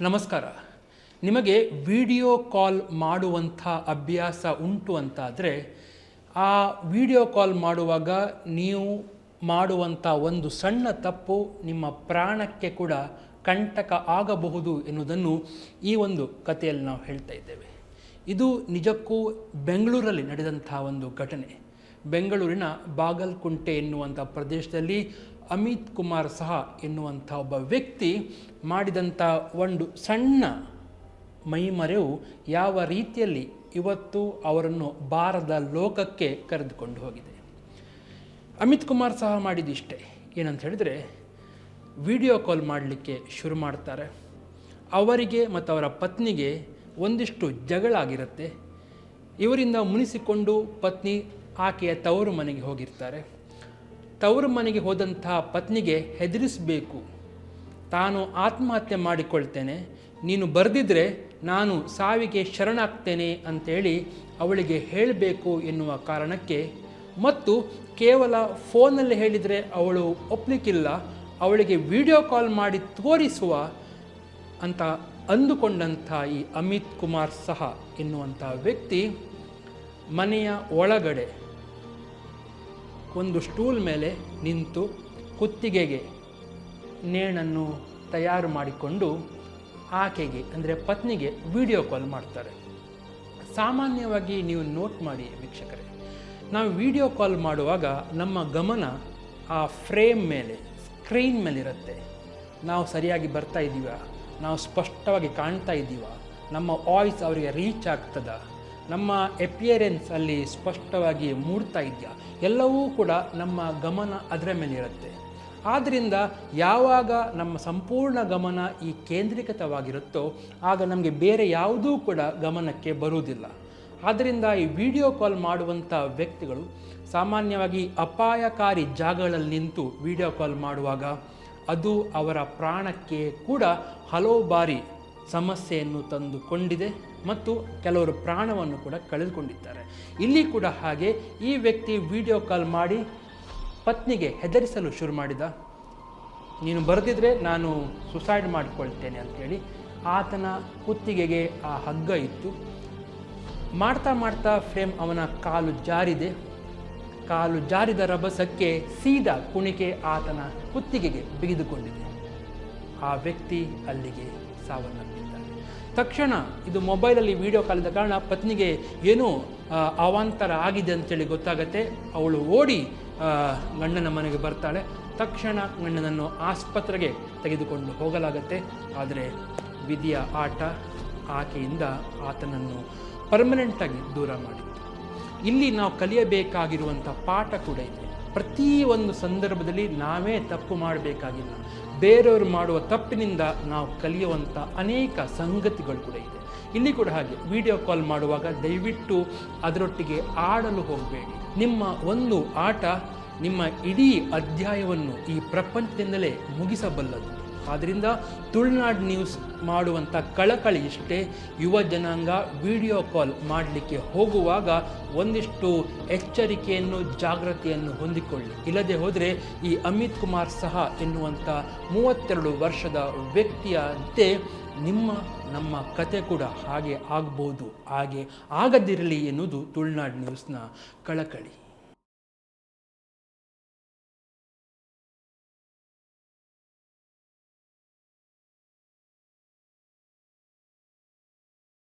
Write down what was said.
ನಮಸ್ಕಾರ. ನಿಮಗೆ video call ಮಾಡುವಂಥ ಅಭ್ಯಾಸ ಉಂಟು ಅಂತಾದರೆ, ಆ ವಿಡಿಯೋ ಕಾಲ್ ಮಾಡುವಾಗ ನೀವು ಮಾಡುವಂಥ ಒಂದು ಸಣ್ಣ ತಪ್ಪು ನಿಮ್ಮ ಪ್ರಾಣಕ್ಕೆ ಕೂಡ ಕಂಟಕ ಆಗಬಹುದು ಎನ್ನುವುದನ್ನು ಈ ಒಂದು ಕಥೆಯಲ್ಲಿ ನಾವು ಹೇಳ್ತಾ ಇದ್ದೇವೆ. ಇದು ನಿಜಕ್ಕೂ ಬೆಂಗಳೂರಲ್ಲಿ ನಡೆದಂಥ ಒಂದು ಘಟನೆ. ಬೆಂಗಳೂರಿನ ಬಾಗಲ್ಕುಂಟೆ ಎನ್ನುವಂಥ ಪ್ರದೇಶದಲ್ಲಿ ಅಮಿತ್ ಕುಮಾರ್ ಸಹ ಎನ್ನುವಂಥ ಒಬ್ಬ ವ್ಯಕ್ತಿ ಮಾಡಿದಂಥ ಒಂದು ಸಣ್ಣ ಮೈಮರೆವು ಯಾವ ರೀತಿಯಲ್ಲಿ ಇವತ್ತು ಅವರನ್ನು ಬಾರದ ಲೋಕಕ್ಕೆ ಕರೆದುಕೊಂಡು ಹೋಗಿದೆ. ಅಮಿತ್ ಕುಮಾರ್ ಸಹ ಮಾಡಿದಿಷ್ಟೇ ಏನಂತ ಹೇಳಿದರೆ, ವಿಡಿಯೋ ಕಾಲ್ ಮಾಡಲಿಕ್ಕೆ ಶುರು ಮಾಡ್ತಾರೆ. ಅವರಿಗೆ ಮತ್ತು ಅವರ ಪತ್ನಿಗೆ ಒಂದಿಷ್ಟು ಜಗಳಾಗಿರುತ್ತೆ. ಇವರಿಂದ ಮುನಿಸಿಕೊಂಡು ಪತ್ನಿ ಆಕೆಯ ತವರು ಮನೆಗೆ ಹೋಗಿರ್ತಾರೆ. ತವರು ಮನೆಗೆ ಹೋದಂಥ ಪತ್ನಿಗೆ ಹೆದರಿಸಬೇಕು. ತಾನು ಆತ್ಮಹತ್ಯೆ ಮಾಡಿಕೊಳ್ತೇನೆ. ನೀನು ಬರೆದಿದ್ರೆ ನಾನು ಸಾವಿಗೆ ಶರಣಾಗ್ತೇನೆ ಅಂತೇಳಿ ಅವಳಿಗೆ ಹೇಳಬೇಕು ಎನ್ನುವ ಕಾರಣಕ್ಕೆ ಮತ್ತು ಕೇವಲ ಫೋನಲ್ಲಿ ಹೇಳಿದರೆ ಅವಳು ಒಪ್ಪಲಿಕ್ಕಿಲ್ಲ ಅವಳಿಗೆ ವಿಡಿಯೋ ಕಾಲ್ ಮಾಡಿ ತೋರಿಸುವ ಅಂತ ಅಂದುಕೊಂಡಂಥ ಈ ಅಮಿತ್ ಕುಮಾರ್ ಸಹ ಎನ್ನುವಂಥ ವ್ಯಕ್ತಿ ಮನೆಯ ಒಳಗಡೆ ಒಂದು ಸ್ಟೂಲ್ ಮೇಲೆ ನಿಂತು ಕುತ್ತಿಗೆಗೆ ನೇಣನ್ನು ತಯಾರು ಮಾಡಿಕೊಂಡು ಆಕೆಗೆ, ಅಂದರೆ ಪತ್ನಿಗೆ ವಿಡಿಯೋ ಕಾಲ್ ಮಾಡ್ತಾರೆ. ಸಾಮಾನ್ಯವಾಗಿ ನೀವು ನೋಟ್ ಮಾಡಿ ವೀಕ್ಷಕರೇ. ನಾವು ವಿಡಿಯೋ ಕಾಲ್ ಮಾಡುವಾಗ ನಮ್ಮ ಗಮನ ಆ ಫ್ರೇಮ್ ಮೇಲೆ ಸ್ಕ್ರೀನ್ ಮೇಲಿರುತ್ತೆ. ನಾವು ಸರಿಯಾಗಿ ಬರ್ತಾ ಇದ್ದೀವ ನಾವು ಸ್ಪಷ್ಟವಾಗಿ ಕಾಣ್ತಾ ಇದ್ದೀವ ನಮ್ಮ ವಾಯ್ಸ್ ಅವರಿಗೆ ರೀಚ್ ಆಗ್ತದ? ನಮ್ಮ ಎಪಿಯರೆನ್ಸ್ ಅಲ್ಲಿ ಸ್ಪಷ್ಟವಾಗಿ ಮೂಡ್ತಾ ಇದೆಯಾ? ಎಲ್ಲವೂ ಕೂಡ ನಮ್ಮ ಗಮನ ಅದರ ಮೇಲಿರುತ್ತೆ ಆದ್ದರಿಂದ ಯಾವಾಗ ನಮ್ಮ ಸಂಪೂರ್ಣ ಗಮನ ಈ ಕೇಂದ್ರೀಕೃತವಾಗಿರುತ್ತೋ, ಆಗ ನಮಗೆ ಬೇರೆ ಯಾವುದೂ ಕೂಡ ಗಮನಕ್ಕೆ ಬರುವುದಿಲ್ಲ. ಆದ್ದರಿಂದ ಈ ವಿಡಿಯೋ ಕಾಲ್ ಮಾಡುವಂಥ ವ್ಯಕ್ತಿಗಳು ಸಾಮಾನ್ಯವಾಗಿ ಅಪಾಯಕಾರಿ ಜಾಗಗಳಲ್ಲಿ ನಿಂತು ವಿಡಿಯೋ ಕಾಲ್ ಮಾಡುವಾಗ ಅದು ಅವರ ಪ್ರಾಣಕ್ಕೆ ಕೂಡ ಹಲವು ಬಾರಿ ಸಮಸ್ಯೆಯನ್ನು ತಂದುಕೊಂಡಿದೆ ಮತ್ತು ಕೆಲವರು ಪ್ರಾಣವನ್ನು ಕೂಡ ಕಳೆದುಕೊಂಡಿದ್ದಾರೆ. ಇಲ್ಲಿ ಕೂಡ ಹಾಗೆ ಈ ವ್ಯಕ್ತಿ ವಿಡಿಯೋ ಕಾಲ್ ಮಾಡಿ ಪತ್ನಿಗೆ ಹೆದರಿಸಲು ಶುರು ಮಾಡಿದ. ನೀನು ಬರೆದಿದ್ರೆ ನಾನು ಸುಸೈಡ್ ಮಾಡಿಕೊಳ್ತೇನೆ ಅಂಥೇಳಿ ಆತನ ಕುತ್ತಿಗೆಗೆ ಆ ಹಗ್ಗ ಇತ್ತು. ಮಾಡ್ತಾ ಮಾಡ್ತಾ ಫ್ರೇಮ್ ಅವನ ಕಾಲು ಜಾರಿದೆ. ಕಾಲು ಜಾರಿದ ರಭಸಕ್ಕೆ ಸೀದಾ ಕುಣಿಕೆ ಆತನ ಕುತ್ತಿಗೆಗೆ ಬಿಗಿದುಕೊಂಡಿದೆ. ಆ ವ್ಯಕ್ತಿ ಅಲ್ಲಿಗೆ ಸಾವನ್ನಪ್ಪಿದ್ದಾನೆ ತಕ್ಷಣ ಇದು ಮೊಬೈಲಲ್ಲಿ ವಿಡಿಯೋ ಕಾಲಿದ ಕಾರಣ ಪತ್ನಿಗೆ ಏನೋ ಅವಾಂತರ ಆಗಿದೆ ಅಂತೇಳಿ ಗೊತ್ತಾಗತ್ತೆ. ಅವಳು ಓಡಿ ಗಂಡನ ಮನೆಗೆ ಬರ್ತಾಳೆ. ತಕ್ಷಣ ಗಂಡನನ್ನು ಆಸ್ಪತ್ರೆಗೆ ತೆಗೆದುಕೊಂಡು ಹೋಗಲಾಗತ್ತೆ. ಆದರೆ ವಿಧಿಯ ಆಟ ಆಕೆಯಿಂದ ಆತನನ್ನು ಪರ್ಮನೆಂಟಾಗಿ ದೂರ ಮಾಡಿತ್ತು. ಇಲ್ಲಿ ನಾವು ಕಲಿಯಬೇಕಾಗಿರುವಂಥ ಪಾಠ ಕೂಡ ಇದೆ. ಪ್ರತಿ ಒಂದು ಸಂದರ್ಭದಲ್ಲಿ ನಾವೇ ತಪ್ಪು ಮಾಡಬೇಕಾಗಿಲ್ಲ. ಬೇರೆಯವರು ಮಾಡುವ ತಪ್ಪಿನಿಂದ ನಾವು ಕಲಿಯುವಂಥ ಅನೇಕ ಸಂಗತಿಗಳು ಕೂಡ ಇದೆ. ಇಲ್ಲಿ ಕೂಡ ಹಾಗೆ ವಿಡಿಯೋ ಕಾಲ್ ಮಾಡುವಾಗ ದಯವಿಟ್ಟು ಅದರೊಟ್ಟಿಗೆ ಆಡಲು ಹೋಗಬೇಡಿ. ನಿಮ್ಮ ಒಂದು ಆಟ ನಿಮ್ಮ ಇಡೀ ಅಧ್ಯಾಯವನ್ನು ಈ ಪ್ರಪಂಚದಿಂದಲೇ ಮುಗಿಸಬಲ್ಲದು. ಆದ್ದರಿಂದ ತುಳುನಾಡು ನ್ಯೂಸ್ ಮಾಡುವಂಥ ಕಳಕಳಿ ಇಷ್ಟೇ. ಯುವ ಜನಾಂಗ ವಿಡಿಯೋ ಕಾಲ್ ಮಾಡಲಿಕ್ಕೆ ಹೋಗುವಾಗ ಒಂದಿಷ್ಟು ಎಚ್ಚರಿಕೆಯನ್ನು ಜಾಗೃತಿಯನ್ನು ಹೊಂದಿಕೊಳ್ಳಿ. ಇಲ್ಲದೆ ಹೋದರೆ ಈ ಅಮಿತ್ ಕುಮಾರ್ ಸಹ ಎನ್ನುವಂಥ ಮೂವತ್ತೆರಡು ವರ್ಷದ ವ್ಯಕ್ತಿಯಂತೆ ನಿಮ್ಮ, ನಮ್ಮ ಕತೆ ಕೂಡ ಹಾಗೆ ಆಗ್ಬೋದು. ಹಾಗೆ ಆಗದಿರಲಿ ಎನ್ನುವುದು ತುಳುನಾಡು ನ್ಯೂಸ್ನ ಕಳಕಳಿ.